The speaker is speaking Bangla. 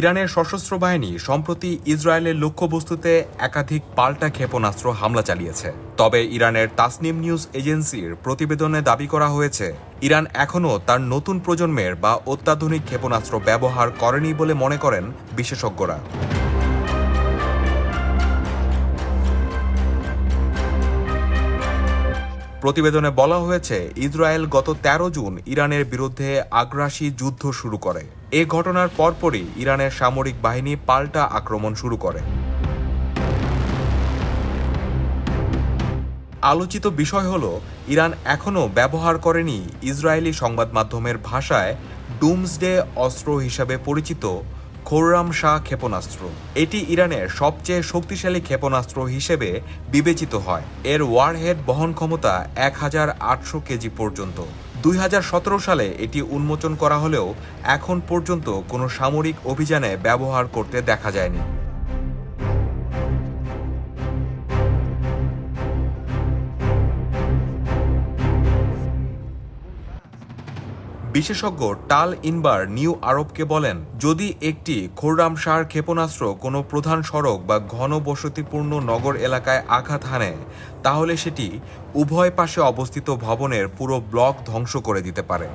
ইরানের সশস্ত্র বাহিনী, সম্প্রতি ইসরায়েলের লক্ষ্যবস্তুতে একাধিক পাল্টা ক্ষেপণাস্ত্র হামলা চালিয়েছে। তবে ইরানের তাসনিম নিউজ এজেন্সির প্রতিবেদনে দাবি করা হয়েছে, ইরান এখনও তার নতুন প্রজন্মের বা অত্যাধুনিক ক্ষেপণাস্ত্র ব্যবহার করেনি বলে মনে করেন বিশেষজ্ঞরা। প্রতিবেদনে বলা হয়েছে, ইসরায়েল গত ১৩ জুন ইরানের বিরুদ্ধে আগ্রাসী যুদ্ধ শুরু করে। এ ঘটনার পরপরই ইরানের সামরিক বাহিনী পাল্টা আক্রমণ শুরু করে। আলোচিত বিষয় হল, ইরান এখনও ব্যবহার করেনি ইসরায়েলি সংবাদ মাধ্যমের ভাষায় ডুমসডে অস্ত্র হিসাবে পরিচিত খোররাম শাহ ক্ষেপণাস্ত্র। এটি ইরানের সবচেয়ে শক্তিশালী ক্ষেপণাস্ত্র হিসেবে বিবেচিত হয়। এর ওয়ারহেড বহন ক্ষমতা এক হাজার আটশো কেজি পর্যন্ত। দুই হাজার সতেরো সালে এটি উন্মোচন করা হলেও এখন পর্যন্ত কোনো সামরিক অভিযানে ব্যবহার করতে দেখা যায়নি। বিশেষজ্ঞ টাল ইনবার নিউ আরবকে বলেন, যদি একটি খোররাম সার ক্ষেপণাস্ত্র কোনো প্রধান সড়ক বা ঘন বসতিপূর্ণ নগর এলাকায় আঘাত হানে, তাহলে সেটি উভয় পাশে অবস্থিত ভবনের পুরো ব্লক ধ্বংস করে দিতে পারে।